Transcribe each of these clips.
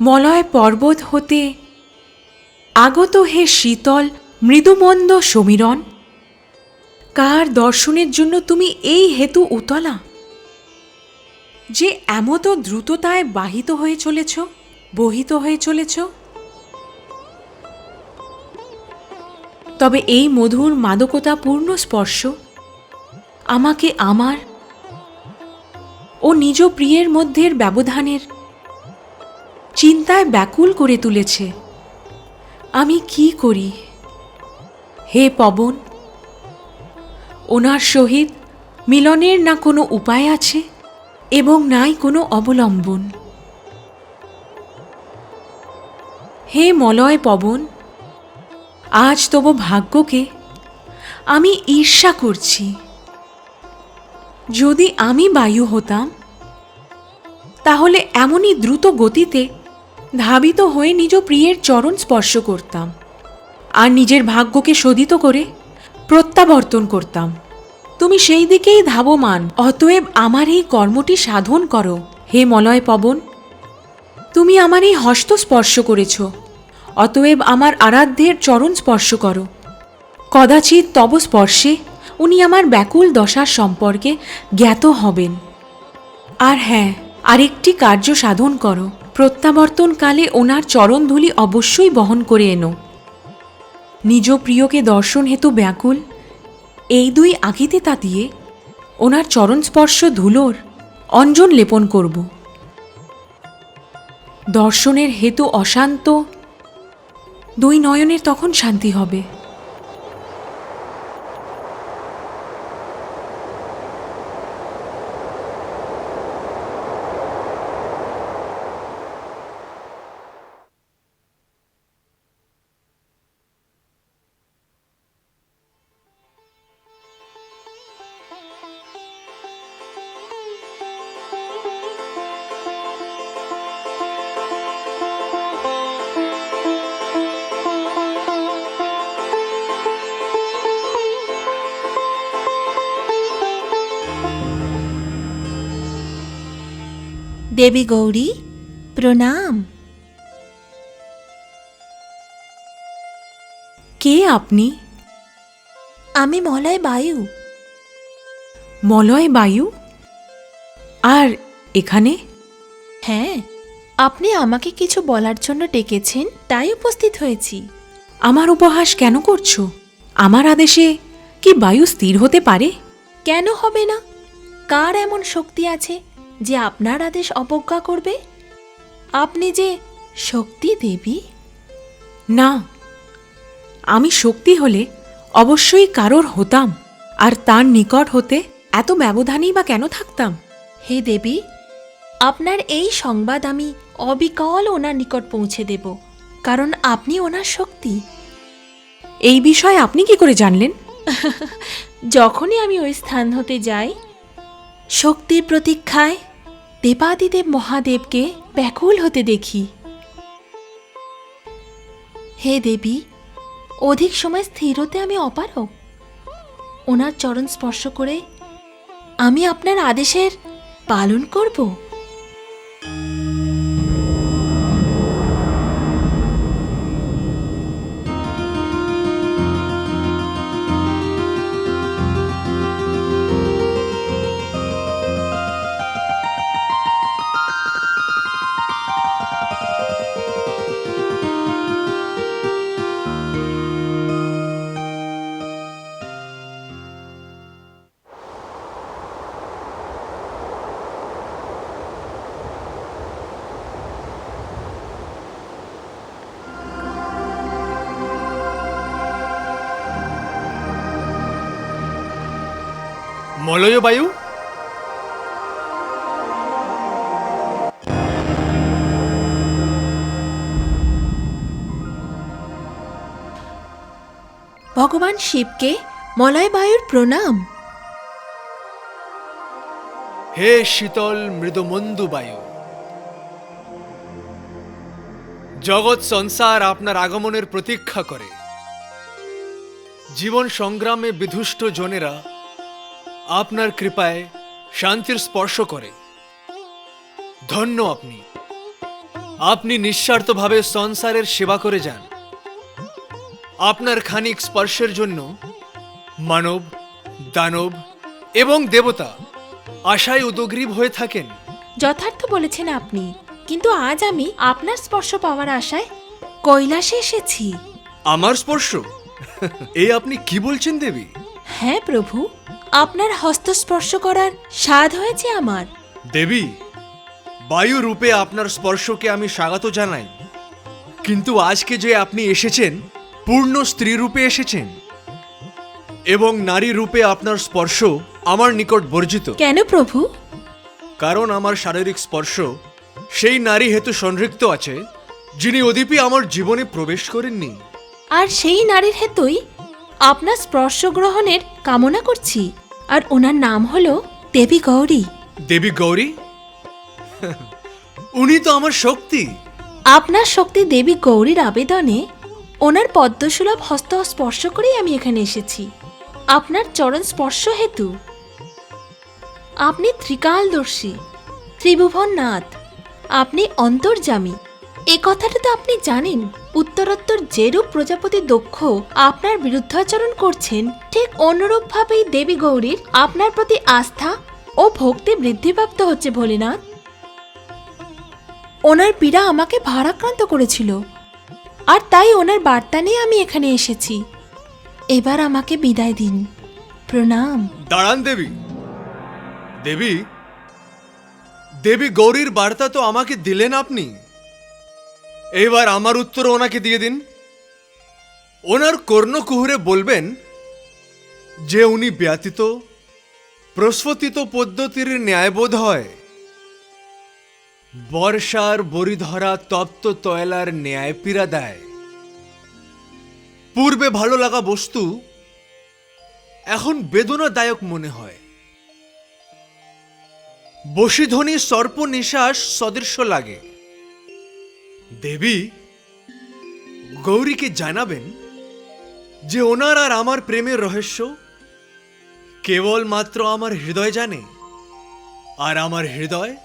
মলয় পর্বত হতে আগত হে শীতল মৃদুমন্দ সমীরণ। কার দর্শনের জন্য তুমি এই হেতু উতলা? যে এমত দ্রুততায় বাহিত হয়ে চলেছ, বহিত হয়ে চলেছ। তবে এই মধুর মাদকতাপূর্ণ স্পর্শ আমাকে আমার ও নিজ প্রিয়ের মধ্যের ব্যবধানের চিন্তায় ব্যাকুল করে তুলেছে। আমি কি করি? হে পবন, ওনার সহিত মিলনের না কোনো উপায় আছে এবং নাই কোনো অবলম্বন? হে মলয় পবন, আজ তব ভাগ্যকে আমি ঈর্ষা করছি। যদি আমি বায়ু হতাম, তাহলে এমনই দ্রুত গতিতে ধাবিত হয়ে নিজ প্রিয়ের চরণ স্পর্শ করতাম। আর নিজের ভাগ্যকে শোধিত করে প্রত্যাবর্তন করতাম। তুমি সেই দিকেই ধাবমান, অতএব আমার এই কর্মটি সাধন করো, হে মলয় পবন। তুমি আমার এই হস্ত স্পর্শ করেছ, অতএব আমার আরাধ্যের চরণ স্পর্শ করো। কদাচিৎ তব স্পর্শে উনি আমার ব্যাকুল দশার সম্পর্কে জ্ঞাত হবেন। আর হ্যাঁ আরেকটি কার্য সাধন করো প্রত্যাবর্তনকালে ওনার চরণধূলি অবশ্যই বহন করে এনো। নিজ প্রিয়কে দর্শন হেতু ব্যাকুল, এই দুই আঁকিতে তাতিয়ে ওনার চরণ স্পর্শ ধুলোর অঞ্জন লেপন করব। দর্শনের হেতু অশান্ত, দুই নয়নের তখন শান্তি হবে। দেবী গৌরী প্রণাম। কে আপনি? আমি মলয় বায়ু। মলয় বায়ু? আর এখানে? হ্যাঁ আপনি আমাকে কিছু বলার জন্য ডেকেছেন তাই উপস্থিত হয়েছি। আমার উপহাস কেন করছ? আমার আদেশে কি বায়ু স্থির হতে পারে? কেন হবে না? কার এমন শক্তি আছে? যে আপনার আদেশ অবজ্ঞা করবে? আপনি যে শক্তি দেবী? না আমি শক্তি হলে অবশ্যই কারোর হতাম আর তার নিকট হতে এত ব্যবধানেই বা কেন থাকতাম? হে দেবী আপনার এই সংবাদ আমি অবিকল ওনার নিকট পৌঁছে দেব কারণ আপনি ওনার শক্তি। এই বিষয়ে আপনি কি করে জানলেন? যখনই আমি ওই স্থান হতে যাই শক্তির প্রতীক্ষায় দেবাদিদেব মহাদেবকে ব্যাকুল হতে দেখি। হে দেবী, অধিক সময় স্থির হতে আমি অপারক ওনার চরণ স্পর্শ করে আমি আপনার আদেশের পালন করব। মলয় বায়ু? ভগবান শিবকে মলয় বায়ুর প্রণাম। হে শীতল মৃদুমন্দু বায়ু। জগৎ সংসার আপনার আগমনের প্রতীক্ষা করে। জীবন সংগ্রামে বিধুষ্ট জনেরা আপনার কৃপায় শান্তির স্পর্শ করে। ধন্য আপনি। আপনি নিঃস্বার্থভাবে সংসারের সেবা করে যান। আপনার খানিক স্পর্শের জন্য মানব দানব এবং দেবতা আশায় উদগ্রীব হয়ে থাকেন। যথার্থ বলেছেন আপনি কিন্তু আজ আমি আপনার স্পর্শ পাওয়ার আশায় কৈলাসে এসেছি। আমার স্পর্শ? এই আপনি কি বলছেন দেবী? হ্যাঁ প্রভু। আপনার হস্তস্পর্শ করার স্বাদ হয়েছে আমার। দেবী বায়ু রূপে আপনার স্পর্শকে আমি স্বাগত জানাই। কিন্তু আজকে যে আপনি এসেছেন পূর্ণ স্ত্রী রূপে এসেছেন এবং নারী রূপে আপনার স্পর্শ আমার নিকট বর্জিত। কেন প্রভু? কারণ আমার শারীরিক স্পর্শ সেই নারী হেতু সংযুক্ত আছে যিনি অদীপি আমার জীবনে প্রবেশ করেননি। আর সেই নারীর হেতুই আপনার স্পর্শ গ্রহণের কামনা করছি। আর ওনার নাম হলো দেবী গৌরী। দেবী গৌরী? উনি তো আমার শক্তি। আপনার শক্তি দেবী গৌরীর আবেদনে ওনার পদ্মসুলভ হস্ত স্পর্শ করেই আমি এখানে এসেছি। আপনার চরণ স্পর্শ হেতু। আপনি ত্রিকালদর্শী ত্রিভুবন নাথ আপনি অন্তর্জামী এ কথাটা তো আপনি জানেন। উত্তরোত্তর যেরূপ প্রজাপতি দক্ষ আপনার বিরুদ্ধাচরণ করছেন, ঠিক অনুরূপভাবেই দেবী গৌরীর আপনার প্রতি আস্থা ও ভক্তি বৃদ্ধিপ্রাপ্ত হচ্ছে ভোলেনাথ। ওনার পীড়া আমাকে ভারাক্রান্ত করেছিল। আর তাই ওনার বার্তা নিয়ে আমি এখানে এসেছি। এবার আমাকে বিদায় দিন। প্রণাম। দাঁড়ান দেবী। দেবী দেবী গৌরীর বার্তা তো আমাকে দিলেন আপনি। এইবার আমার উত্তর ওনাকে দিয়ে দিন। ওনার কর্ণকুহুরে বলবেন যে উনি ব্যতীত প্রস্ফুটিত পদ্ধতির ন্যায়বোধ হয়। বর্ষার বরিধরা তপ্ত তয়লার ন্যায় পীড়া দেয়। পূর্বে ভালো লাগা বস্তু, এখন বেদনাদায়ক মনে হয়। বশীধ্বনি সর্প নিশ্বাস সদৃশ্য লাগে। দেবী, গৌরীকে জানাবেন যে ওনার আর আমার প্রেমের রহস্য কেবলমাত্র আমার হৃদয় জানে আর আমার হৃদয়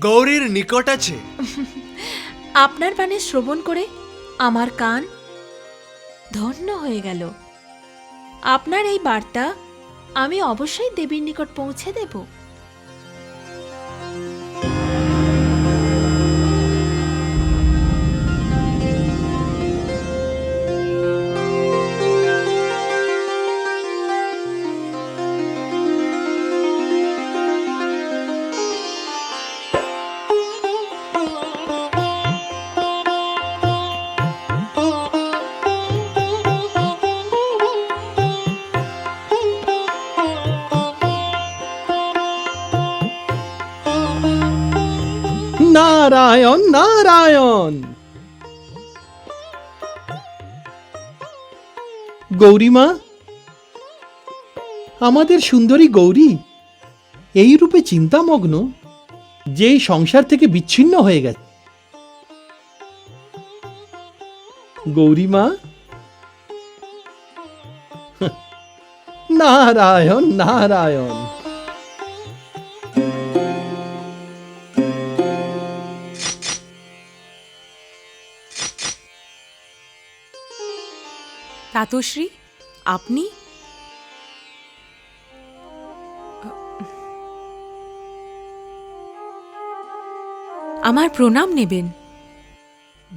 গৌরীর নিকট আছে। আপনার বাণী শ্রবণ করে আমার কান ধন্য হয়ে গেল। আপনার এই বার্তা আমি অবশ্যই দেবীর নিকট পৌঁছে দেব। নারায়ণ নারায়ণ। গৌরীমা আমাদের সুন্দরী গৌরী, এই রূপে চিন্তামগ্ন, যে সংসার থেকে বিচ্ছিন্ন হয়ে গেছে। গৌরীমা নারায়ণ নারায়ণ। তাতশ্রী আপনি? আমার প্রণাম নেবেন।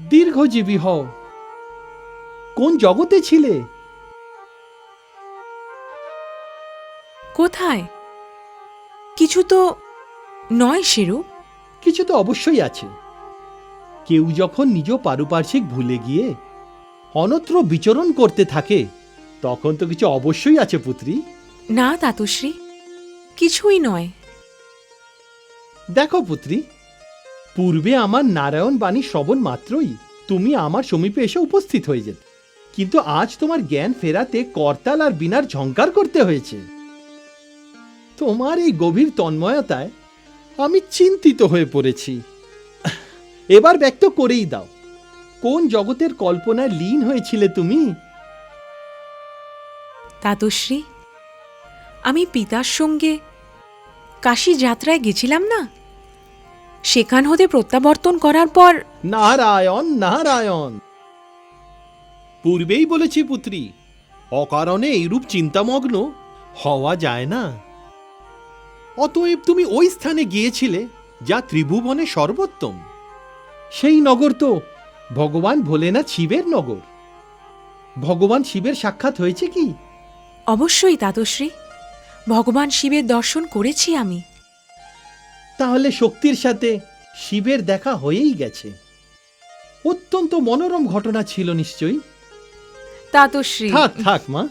দীর্ঘজীবী হও। কোন জগতে ছিলে? কোথায়? কিছু তো নয় সেরূপ। কিছু তো অবশ্যই আছে। কেউ যখন নিজ পারিপার্শ্বিক ভুলে গিয়ে অনত্র বিচরণ করতে থাকে তখন তো কিছু অবশ্যই আছে পুত্রী। না তাতশ্রী কিছুই নয়। দেখো পুত্রী পূর্বে আমার নারায়ণ বাণী শ্রবণ মাত্রই তুমি আমার সমীপে এসে উপস্থিত হয়ে যেত কিন্তু আজ তোমার জ্ঞান ফেরাতে করতাল আর বিনার ঝঙ্কার করতে হয়েছে। তোমার এই গভীর তন্ময়তায় আমি চিন্তিত হয়ে পড়েছি। এবার ব্যক্ত করেই দাও। কোন জগতের কল্পনায় লীন হয়েছিলে তুমি? তাতশ্রী আমি পিতার সঙ্গে কাশী যাত্রায় গেছিলাম না? সেখান হতে প্রত্যাবর্তন করার পর নারায়ণ নারায়ণ। পূর্বেই বলেছি পুত্রী অকারণে এইরূপ চিন্তামগ্ন হওয়া যায় না। অতএব তুমি ওই স্থানে গিয়েছিলে যা ত্রিভুবনে সর্বোত্তম। সেই নগর তো ভগবান ভোলেনাথ শিবের নগর। ভগবান শিবের সাক্ষাৎ হয়েছে কি? অবশ্যই তাতশ্রী ভগবান শিবের দর্শন করেছি আমি। তাহলে শক্তির সাথে শিবের দেখা হয়েই গেছে। অত্যন্ত মনোরম ঘটনা ছিল নিশ্চয়ই। তাতশ্রী থাক থাক মা।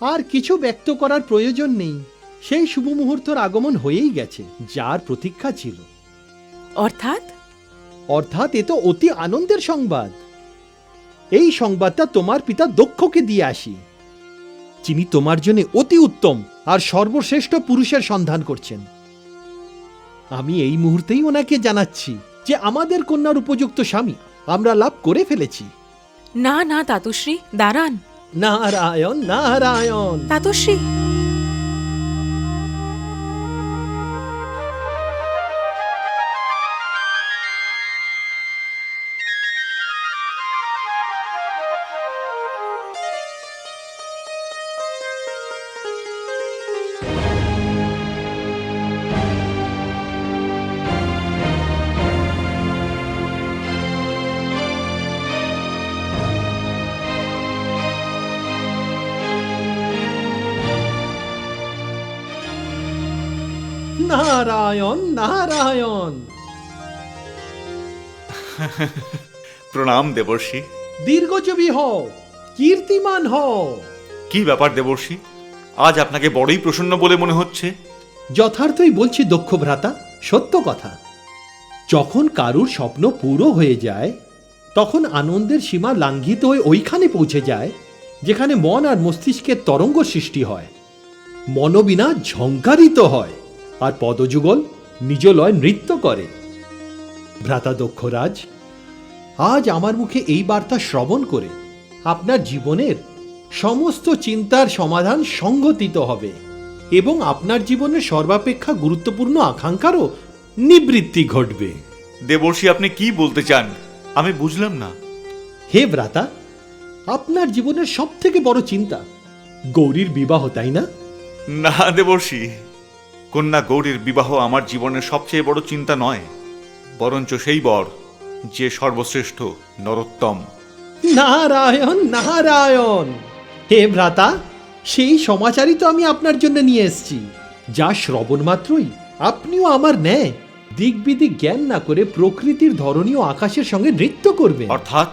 আর কিছু ব্যক্ত করার প্রয়োজন নেই। সেই শুভ মুহূর্তর আগমন হয়েই গেছে যার প্রতীক্ষা ছিল। অর্থাৎ? অর্থাৎ এ তো অতি আনন্দের সংবাদ। এই সংবাদটা তোমার পিতা দক্ষকে দিয়ে আসি। যিনি তোমার জন্য অতি উত্তম আর সর্বশ্রেষ্ঠ পুরুষের সন্ধান করছেন। আমি এই মুহূর্তেই ওনাকে জানাচ্ছি যে আমাদের কন্যার উপযুক্ত স্বামী আমরা লাভ করে ফেলেছি। না না তাতশ্রী দাঁড়ান। নারায়ণ নারায়ণ। তাতশ্রী নারায়ণ নারায়ণ। প্রণাম দেবর্ষি। দীর্ঘজীবী হও কীর্তিমান হও। কি ব্যাপার দেবর্ষি? আজ আপনাকে বড়ই প্রসন্ন বলে মনে হচ্ছে। যথার্থই বলছি দক্ষ ভ্রাতা সত্য কথা। যখন কারুর স্বপ্ন পুরো হয়ে যায় তখন আনন্দের সীমা লাঙ্ঘিত হয়ে ওইখানে পৌঁছে যায় যেখানে মন আর মস্তিষ্কের তরঙ্গ সৃষ্টি হয়। মনোবিনা ঝঙ্কারিত হয়। আর পদযুগল নিজ লয় নৃত্য করে। ভ্রাতা দক্ষরাজ আজ আমার মুখে এই বার্তা শ্রবণ করে আপনার জীবনের সমস্ত চিন্তার সমাধান সংগঠিত হবে এবং আপনার জীবনের সর্বাপেক্ষা গুরুত্বপূর্ণ আকাঙ্ক্ষারও নিবৃত্তি ঘটবে। দেবর্ষি আপনি কি বলতে চান? আমি বুঝলাম না। হে ভ্রাতা আপনার জীবনের সব থেকে বড় চিন্তা গৌরীর বিবাহ তাই না? না দেবর্ষি। কন্যা গৌরীর বিবাহ আমার জীবনের সবচেয়ে বড় চিন্তা নয় বরঞ্চ সেই বর যে সর্বশ্রেষ্ঠ নরোত্তম। নারায়ণ নারায়ণ! হে ভ্রাতা সেই সমাচারই তো আমি আপনার জন্য নিয়ে এসেছি যা শ্রবণ মাত্রই আপনিও আমার ন্যায় দিক বিদিক জ্ঞান না করে প্রকৃতির ধরনী ও আকাশের সঙ্গে নৃত্য করবে অর্থাৎ?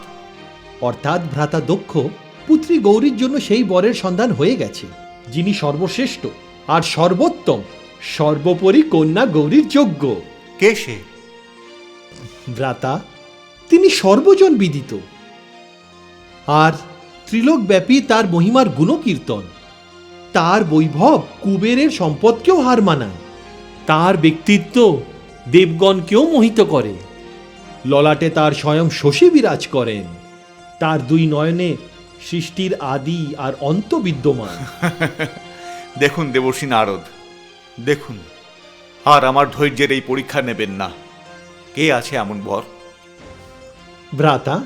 অর্থাৎ ভ্রাতা দক্ষ পুত্রী গৌরীর জন্য সেই বরের সন্ধান হয়ে গেছে যিনি সর্বশ্রেষ্ঠ আর সর্বোত্তম। সর্বোপরি কন্যা গৌরীর যোগ্য। কে সে? ভ্রাতা তিনি সর্বজন বিদিত। আর ত্রিলোকব্যাপী তার মহিমার গুণকীর্তন। তার বৈভব কুবেরের সম্পদকেও হার মানায়। তার ব্যক্তিত্ব দেবগণকেও মোহিত করে। ললাটে তার স্বয়ং শশী বিরাজ করেন। তার দুই নয়নে সৃষ্টির আদি আর অন্ত বিদ্যমান দেখুন দেবর্ষি নারদ দেখুন আর আমার ধৈর্যের এই পরীক্ষা নেবেন না। কে আছে এমন বর? ভ্রাতা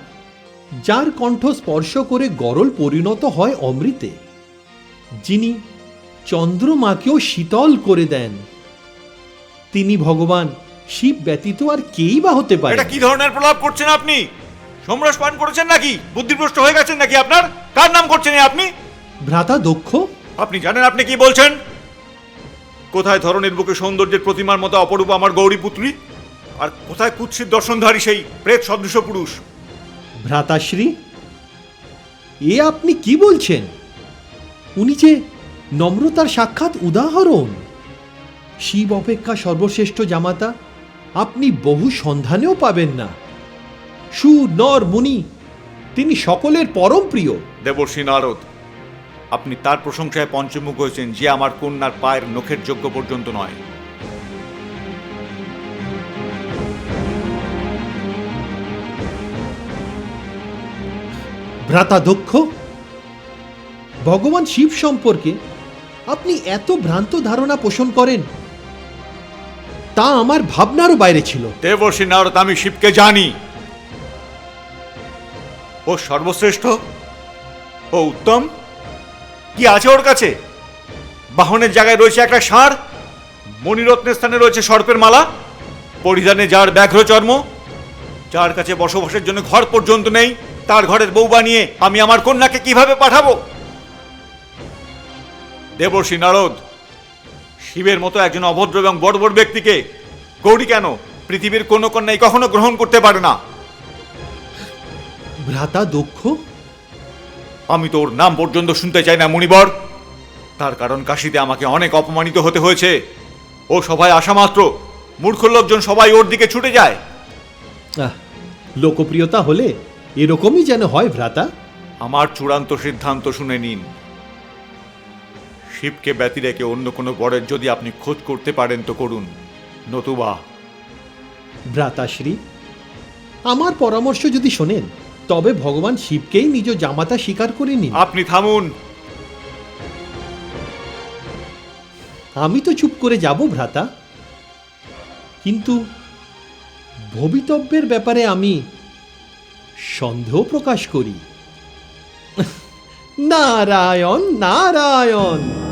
যার কণ্ঠ স্পর্শ করে গরল পরিণত হয় অমৃতে যিনি চন্দ্রমাকেও শীতল করে দেন। তিনি ভগবান শিব ব্যতীত আর কেই বা হতে পারে? এটা কি ধরনের প্রলাপ করছেন আপনি? সমরস পান করেছেন নাকি? বুদ্ধিভ্রষ্ট হয়ে গেছেন নাকি আপনার? কার নাম করছেন আপনি? ভ্রাতা দক্ষ। আপনি জানেন আপনি কি বলছেন? কোথায় ধরনের বুকে সৌন্দর্যের প্রতিমার মতো অপরূপ আমার গৌরী পুত্রী? আর কোথায় কুৎসিত দর্শনধারী সেই প্রেত সদৃশ পুরুষ? ভ্রাতাশ্রী এ আপনি কি বলছেন? উনি যে নম্রতার সাক্ষাৎ উদাহরণ। শিব অপেক্ষা সর্বশ্রেষ্ঠ জামাতা আপনি বহু সন্ধানেও পাবেন না। সু নর মুনি তিনি সকলের পরম প্রিয়। দেবর্ষী নারদ আপনি তার প্রশংসায় পঞ্চমুখ হয়েছেন যে আমার কন্যার পায়ের নখের যোগ্য পর্যন্ত নয়। ভ্রাতা দক্ষ ভগবান শিব সম্পর্কে আপনি এত ভ্রান্ত ধারণা পোষণ করেন তা আমার ভাবনারও বাইরে ছিল। দেবর্ষী নারদ আমি শিবকে জানি। ও সর্বশ্রেষ্ঠ ও উত্তম কি আছে ওর কাছে? বাহনের জায়গায় রয়েছে একটা ষাঁড়, মণিরত্নের স্থানে রয়েছে সর্পের মালা, পরিধানে যার ব্যাঘ্র চর্ম, যার কাছে বসবাসের জন্য ঘর পর্যন্ত নেই, তার ঘরের বউ বানিয়ে আমি আমার কন্যাকে কীভাবে পাঠাবো? দেবর্ষী নারদ, শিবের মতো একজন অভদ্র এবং বড় ব্যক্তিকে গৌরী কেন পৃথিবীর কোনো কন্যাই কখনো গ্রহণ করতে পারে না? ভ্রাতা দক্ষ আমি তো ওর নাম পর্যন্ত শুনতে চাই না মণিবর তার কারণ কাশিতে আমাকে অনেক অপমানিত হতে হয়েছে। ও সবাই আসা মাত্র। মূর্খ লোকজন সবাই ওর দিকে ছুটে যায়। লোকপ্রিয়তা হলে এরকমই যেন হয় ভ্রাতা। আমার চূড়ান্ত সিদ্ধান্ত শুনে নিন। শিবকে ব্যতি রেখে অন্য কোনো বরের যদি আপনি খোঁজ করতে পারেন তো করুন। নতুবা। ভ্রাতাশ্রী আমার পরামর্শ যদি শোনেন তবে ভগবান শিবকেই নিজ জামাতা স্বীকার করে নিন। আপনি থামুন। আমি তো চুপ করে যাব ভ্রাতা। কিন্তু ভবিতব্যের ব্যাপারে আমি সন্দেহ প্রকাশ করি। নারায়ণ নারায়ণ!